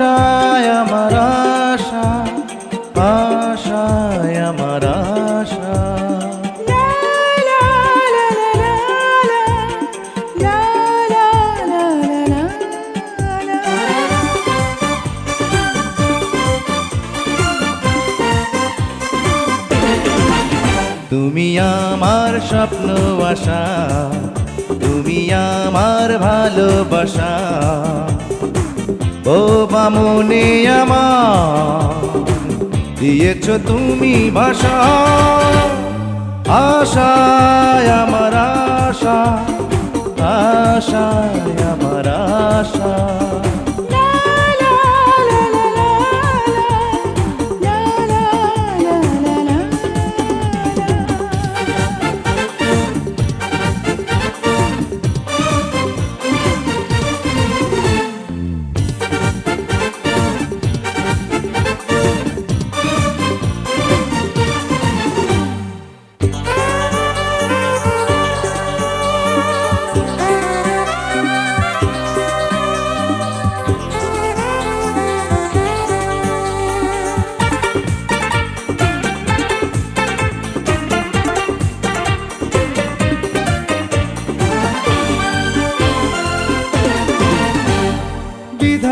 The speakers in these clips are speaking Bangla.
আশায় আমার আশা আশায় আমার আশা। তুমি আমার স্বপ্ন আশা তুমি আমার ভালোবাসা। ও বামনে আমার দিয়েছ তুমি ভাষা আশায় আমার আশা আশায় আমার আশা।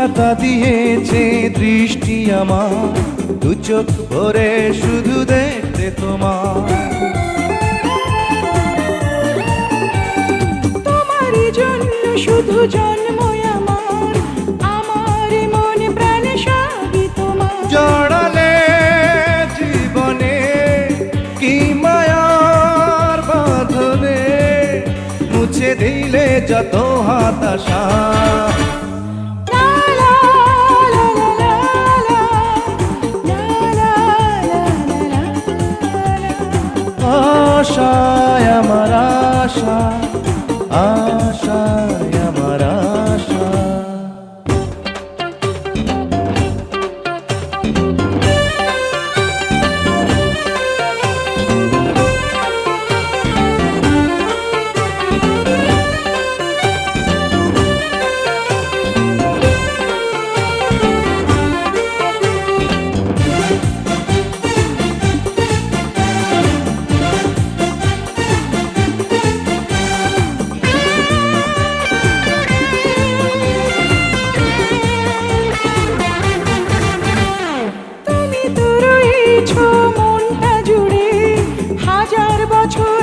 বিধাতা দিয়েছে দৃষ্টি আমার। দু চোখ ভরে শুধু দেখতে তোমার। তোমারই জন্য শুধু জন্ম আমার। আমার মন প্রাণ সবই তোমার। জড়ালে জীবনে কি মায়ার বাঁধনে মুছে দিলে যত হতাশা। আশা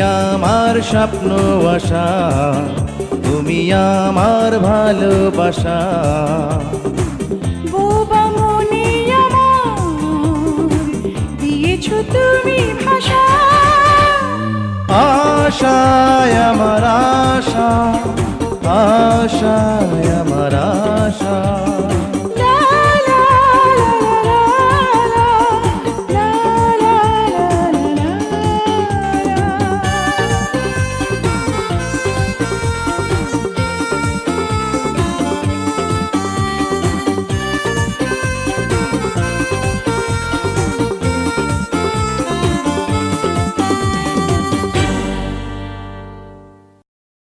আমার স্বপ্ন আশা তুমি আমার ভালোবাসা। বোবা মনে আমার দিয়েছ তুমি ভাষা। আশায় আমার আশা আশায় আশা